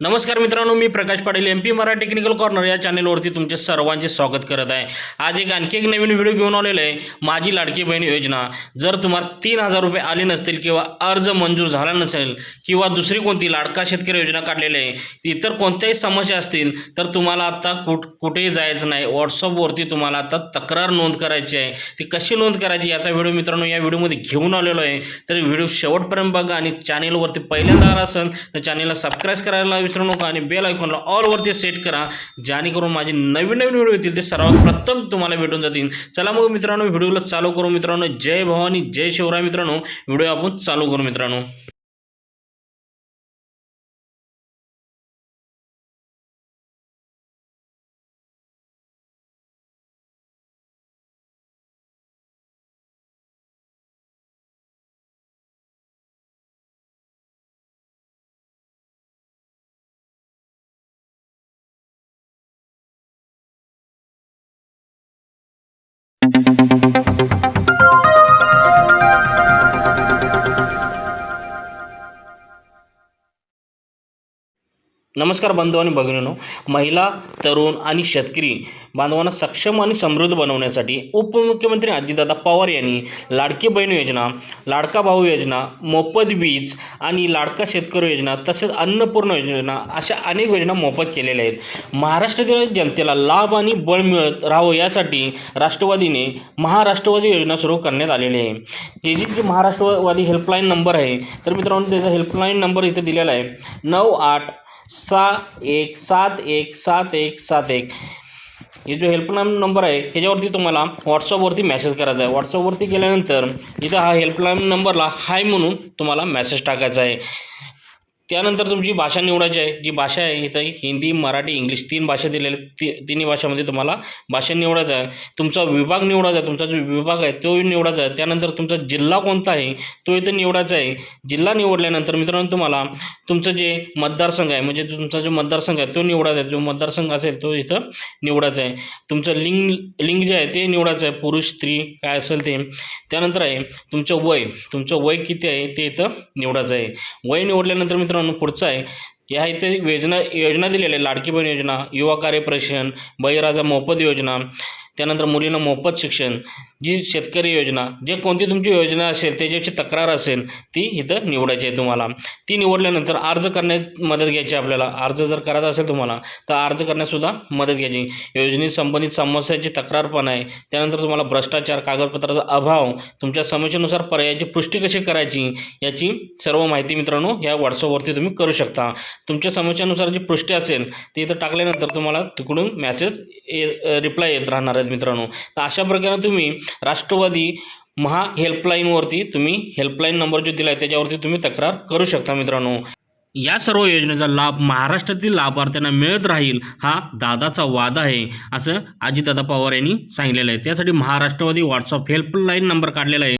नमस्कार मित्रांनो मी Prakash Patil M P Marathi technical corner या चॅनेलवरती तुमचे सर्वांचे स्वागत करत आहे. आज एक आणखी एक नवीन व्हिडिओ घेऊन आलेलो आहे माझी लाडकी बहीण योजना. जर तुम्हाला तीन हजार रुपये आले नसतील किंवा अर्ज मंजूर झाला नसेल किंवा दुसरी कोणती लाडका शेतकरी योजना काढलेली आहे ती इतर कोणत्याही समस्या असतील तर तुम्हाला आता कुठ कुठेही जायचं नाही. व्हॉट्सअपवरती तुम्हाला आता तक्रार नोंद करायची आहे. ती कशी नोंद करायची याचा व्हिडिओ मित्रांनो या व्हिडिओमध्ये घेऊन आलेलो आहे. तर व्हिडिओ शेवटपर्यंत बघा आणि चॅनेलवरती पहिल्यांदा आला असेल तर चॅनेलला सबस्क्राईब करायला विसरू नका आणि बेल आयकॉनला ऑलवरती सेट करा जेणेकरून माझे नवीन नवीन व्हिडिओ येतील ते सर्वात प्रथम तुम्हाला भेटून जातील. चला मग मित्रांनो व्हिडिओला चालू करू मित्रांनो. जय भवानी जय शिवराय मित्रांनो. व्हिडिओ आपण चालू करू मित्रांनो. Thank you. नमस्कार बांधव आणि भगिनीनो. महिला तरुण आणि शेतकरी बांधवांना सक्षम आणि समृद्ध बनवण्यासाठी उपमुख्यमंत्री अजितदादा पवार यांनी लाडकी बहीण योजना लाडका भाऊ योजना मोफत वीज आणि लाडका शेतकरी योजना तसेच अन्नपूर्ण योजना अशा अनेक योजना मोफत केलेल्या आहेत. महाराष्ट्रातील जनतेला लाभ आणि बळ मिळत राहावं यासाठी राष्ट्रवादीने महाराष्ट्रवादी योजना सुरू करण्यात आलेली आहे. ही जी जी महाराष्ट्रवादी हेल्पलाईन नंबर आहे. तर मित्रांनो त्याचा हेल्पलाईन नंबर इथे दिलेला आहे. नऊ आठ सहा एक सात एक सात एक सात एक. हे जो हेल्पलाईन नंबर आहे त्याच्यावरती तुम्हाला व्हॉट्सअपवरती मेसेज करायचा आहे. व्हॉट्सअपवरती गेल्यानंतर इथं हा हेल्पलाईन नंबरला हाय म्हणून तुम्हाला मेसेज टाकायचा आहे. त्यानंतर तुमची भाषा निवडायची आहे. जी भाषा आहे इथं हिंदी मराठी इंग्लिश तीन भाषा दिलेल्या ती तिन्ही भाषामध्ये तुम्हाला भाषा निवडायचं आहे. तुमचा विभाग निवडायचा आहे. तुमचा जो विभाग आहे तो निवडायचा आहे. त्यानंतर तुमचा जिल्हा कोणता आहे तो इथं निवडायचा आहे. जिल्हा निवडल्यानंतर मित्रांनो तुम्हाला तुमचं जे मतदारसंघ आहे म्हणजे तुमचा जो मतदारसंघ आहे तो निवडायचा आहे. जो मतदारसंघ असेल तो इथं निवडायचा आहे. तुमचं लिंग लिंग जे आहे ते निवडायचं आहे. पुरुष स्त्री काय असेल ते. त्यानंतर आहे तुमचं वय. तुमचं वय किती आहे ते इथं निवडायचं आहे. वय निवडल्यानंतर मित्रांनो पुढचं आहे. ह्या इथे योजना योजना दिलेल्या लाडकी बहीण योजना युवा कार्य प्रशिक्षण बळीराजा मोफत योजना. त्यानंतर मुलींना मोफत शिक्षण जी शेतकरी योजना जे कोणती तुमची योजना असेल त्याच्याची तक्रार असेल ती इथं निवडायची आहे तुम्हाला. ती निवडल्यानंतर अर्ज करण्यात मदत घ्यायची आहे आपल्याला. अर्ज जर करायचा असेल तुम्हाला तर अर्ज करण्यासुद्धा मदत घ्यायची. योजने संबंधित समस्याची तक्रार पण आहे. त्यानंतर तुम्हाला भ्रष्टाचार कागदपत्राचा अभाव तुमच्या समस्येनुसार पर्यायाची पुष्टी कशी करायची याची सर्व माहिती मित्रांनो या व्हॉट्सअपवरती तुम्ही करू शकता. तुमच्या समस्यानुसार जी पुष्टी असेल ती इथं टाकल्यानंतर तुम्हाला तिकडून मॅसेज रिप्लाय येत राहणार आहेत मित्रांनो. तर अशा प्रकारे तुम्ही राष्ट्रवादी महा हेल्पलाईनवरती तुम्ही हेल्पलाईन नंबर जो दिला आहे त्याच्यावरती तुम्ही तक्रार करू शकता मित्रांनो. या सर्व योजनेचा लाभ महाराष्ट्रातील लाभार्थ्यांना मिळत राहील हा दादाचा वादा आहे असं अजितदादा पवार यांनी सांगितलेलं आहे. त्यासाठी महाराष्ट्रवादी व्हॉट्सअप हेल्पलाईन नंबर काढलेला आहे.